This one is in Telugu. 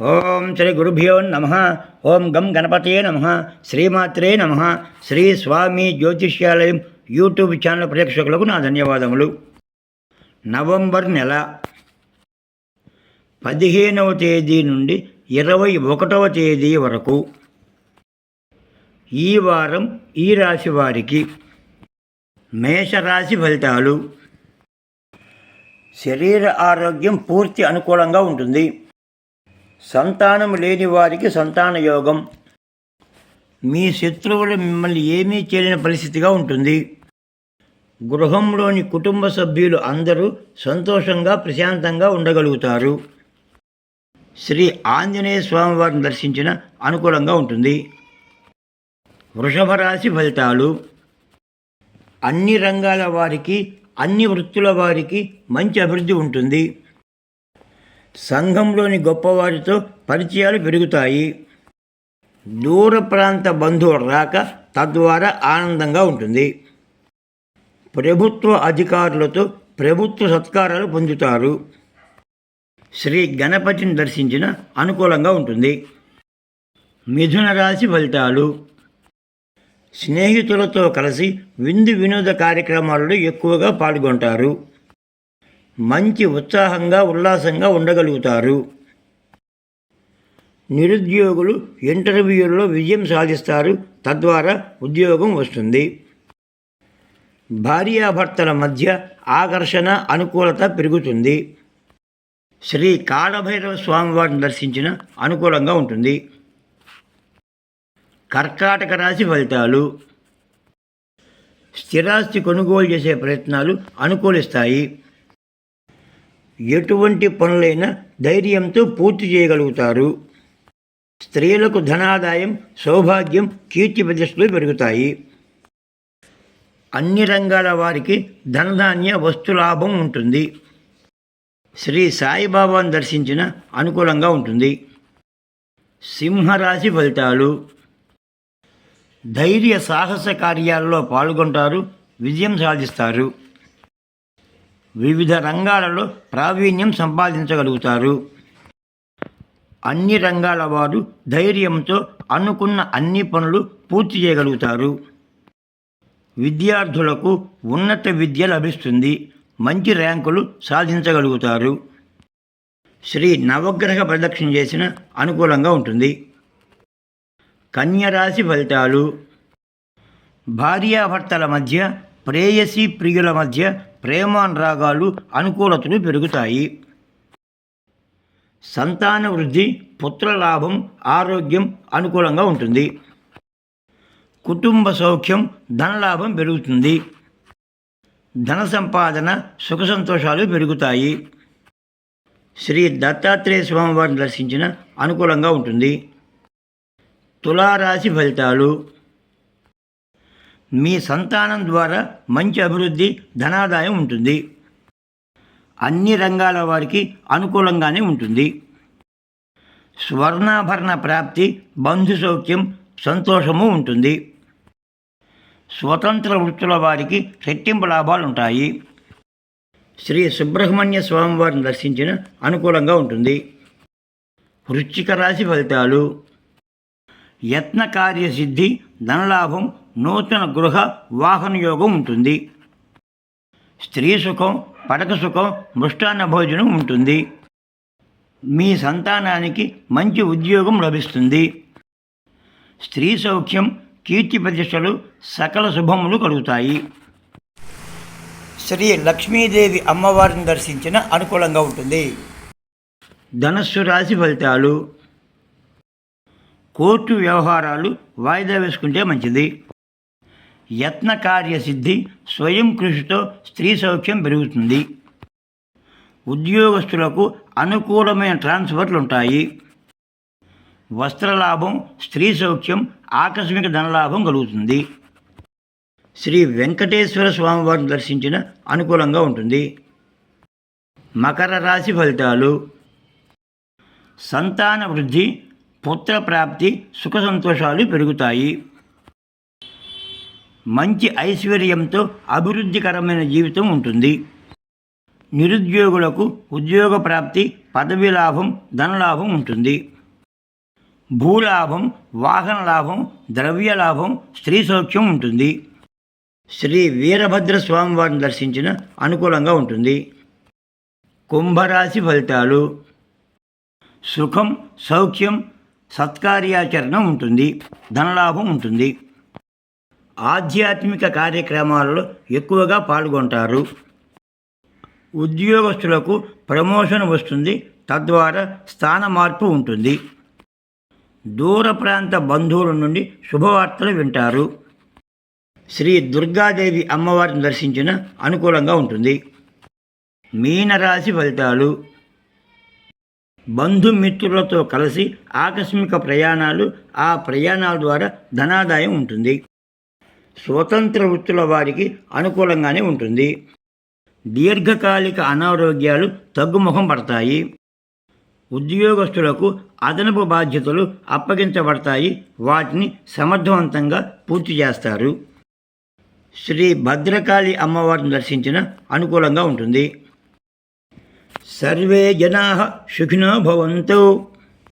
ఓం శ్రీ గురుభ్యో నమ. ఓం గం గణపతయే నమ. శ్రీమాత్రే నమ. శ్రీ స్వామి జ్యోతిష్యాలయం యూట్యూబ్ ఛానల్ ప్రేక్షకులకు నా ధన్యవాదములు. నవంబర్ నెల పదిహేనవ తేదీ నుండి ఇరవై ఒకటవ తేదీ వరకు ఈ వారం ఈ రాశి వారికి మేషరాశి ఫలితాలు. శరీర ఆరోగ్యం పూర్తి అనుకూలంగా ఉంటుంది. సంతానం లేని వారికి సంతాన యోగం. మీ శత్రువులు మిమ్మల్ని ఏమీ చేయలేని పరిస్థితిగా ఉంటుంది. గృహంలోని కుటుంబ సభ్యులు అందరూ సంతోషంగా ప్రశాంతంగా ఉండగలుగుతారు. శ్రీ ఆంజనేయ స్వామి వారిని దర్శించిన అనుకూలంగా ఉంటుంది. వృషభ రాశి ఫలితాలు. అన్ని రంగాల వారికి అన్ని వృత్తుల వారికి మంచి అభివృద్ధి ఉంటుంది. సంఘంలోని గొప్పవారితో పరిచయాలు పెరుగుతాయి. దూర ప్రాంత బంధువుల రాక తద్వారా ఆనందంగా ఉంటుంది. ప్రభుత్వ అధికారులతో ప్రభుత్వ సత్కారాలు పొందుతారు. శ్రీ గణపతిని దర్శించిన అనుకూలంగా ఉంటుంది. మిథున రాశి ఫలితాలు. స్నేహితులతో కలిసి విందు వినోద కార్యక్రమాలలో ఎక్కువగా పాల్గొంటారు. మంచి ఉత్సాహంగా ఉల్లాసంగా ఉండగలుగుతారు. నిరుద్యోగులు ఇంటర్వ్యూల్లో విజయం సాధిస్తారు. తద్వారా ఉద్యోగం వస్తుంది. భార్యాభర్తల మధ్య ఆకర్షణ అనుకూలత పెరుగుతుంది. శ్రీ కాళభైరవ స్వామివారిని దర్శించిన అనుకూలంగా ఉంటుంది. కర్కాటక రాశి ఫలితాలు. స్థిరాస్తి కొనుగోలు చేసే ప్రయత్నాలు అనుకూలిస్తాయి. ఎటువంటి పనులైనా ధైర్యంతో పూర్తి చేయగలుగుతారు. స్త్రీలకు ధనాదాయం సౌభాగ్యం కీర్తి ప్రతిష్టలు పెరుగుతాయి. అన్ని రంగాల వారికి ధనధాన్య వస్తులాభం ఉంటుంది. శ్రీ సాయిబాబాను దర్శించిన అనుకూలంగా ఉంటుంది. సింహరాశి ఫలితాలు. ధైర్య సాహస కార్యాలలో పాల్గొంటారు విజయం సాధిస్తారు. వివిధ రంగాలలో ప్రావీణ్యం సంపాదించగలుగుతారు. అన్ని రంగాల వారు ధైర్యంతో అనుకున్న అన్ని పనులు పూర్తి చేయగలుగుతారు. విద్యార్థులకు ఉన్నత విద్య లభిస్తుంది. మంచి ర్యాంకులు సాధించగలుగుతారు. శ్రీ నవగ్రహ ప్రదక్షిణ చేసిన అనుకూలంగా ఉంటుంది. కన్యరాశి ఫలితాలు. భార్యాభర్తల మధ్య ప్రేయసి ప్రియుల మధ్య ప్రేమానురాగాలు అనుకూలతలు పెరుగుతాయి. సంతాన వృద్ధి పుత్రలాభం ఆరోగ్యం అనుకూలంగా ఉంటుంది. కుటుంబ సౌఖ్యం ధనలాభం పెరుగుతుంది. ధన సంపాదన సుఖ సంతోషాలు పెరుగుతాయి. శ్రీ దత్తాత్రేయ స్వామివారిని దర్శించిన అనుకూలంగా ఉంటుంది. తులారాశి ఫలితాలు. మీ సంతానం ద్వారా మంచి అభివృద్ధి ధనాదాయం ఉంటుంది. అన్ని రంగాల వారికి అనుకూలంగానే ఉంటుంది. స్వర్ణాభరణ ప్రాప్తి బంధు సౌఖ్యం సంతోషము ఉంటుంది. స్వతంత్ర వృత్తుల వారికి రెట్టింపు లాభాలు ఉంటాయి. శ్రీ సుబ్రహ్మణ్య స్వామివారిని దర్శించిన అనుకూలంగా ఉంటుంది. వృశ్చిక రాశి ఫలితాలు. యత్న కార్యసిద్ధి ధనలాభం నూతన గృహ వాహన యోగం ఉంటుంది. స్త్రీ సుఖం పడక సుఖం మృష్టాన్న భోజనం ఉంటుంది. మీ సంతానానికి మంచి ఉద్యోగం లభిస్తుంది. స్త్రీ సౌఖ్యం కీర్తి ప్రతిష్టలు సకల శుభములు కలుగుతాయి. శ్రీ లక్ష్మీదేవి అమ్మవారిని దర్శించిన అనుకూలంగా ఉంటుంది. ధనస్సు రాశి ఫలితాలు. కోర్టు వ్యవహారాలు వాయిదా వేసుకుంటే మంచిది. యత్న కార్యసిద్ధి స్వయం కృషితో స్త్రీ సౌఖ్యం పెరుగుతుంది. ఉద్యోగస్తులకు అనుకూలమైన ట్రాన్స్ఫర్లు ఉంటాయి. వస్త్రలాభం స్త్రీ సౌఖ్యం ఆకస్మిక ధనలాభం కలుగుతుంది. శ్రీ వెంకటేశ్వర స్వామివారిని దర్శించిన అనుకూలంగా ఉంటుంది. మకర రాశి ఫలితాలు. సంతాన వృద్ధి పుత్ర ప్రాప్తి సుఖ సంతోషాలు పెరుగుతాయి. మంచి ఐశ్వర్యంతో అభివృద్ధికరమైన జీవితం ఉంటుంది. నిరుద్యోగులకు ఉద్యోగ ప్రాప్తి పదవి లాభం ధనలాభం ఉంటుంది. భూలాభం వాహన లాభం ద్రవ్య లాభం స్త్రీ సౌఖ్యం ఉంటుంది. శ్రీ వీరభద్ర స్వామివారిని దర్శించిన అనుకూలంగా ఉంటుంది. కుంభరాశి ఫలితాలు. సుఖం సౌఖ్యం సత్కార్యాచరణ ఉంటుంది. ధనలాభం ఉంటుంది. ఆధ్యాత్మిక కార్యక్రమాలలో ఎక్కువగా పాల్గొంటారు. ఉద్యోగస్తులకు ప్రమోషన్ వస్తుంది తద్వారా స్థాన మార్పు ఉంటుంది. దూర ప్రాంత బంధువుల నుండి శుభవార్తలు వింటారు. శ్రీ దుర్గాదేవి అమ్మవారిని దర్శించిన అనుకూలంగా ఉంటుంది. మీనరాశి ఫలితాలు. బంధుమిత్రులతో కలిసి ఆకస్మిక ప్రయాణాలు ఆ ప్రయాణాల ద్వారా ధనాదాయం ఉంటుంది. స్వతంత్ర వృత్తుల వారికి అనుకూలంగానే ఉంటుంది. దీర్ఘకాలిక అనారోగ్యాలు తగ్గుముఖం పడతాయి. ఉద్యోగస్తులకు అదనపు బాధ్యతలు అప్పగించబడతాయి. వాటిని సమర్థవంతంగా పూర్తి చేస్తారు. శ్రీ భద్రకాళి అమ్మవారిని దర్శించిన అనుకూలంగా ఉంటుంది. సర్వే జనా సుఖినో భవంతు.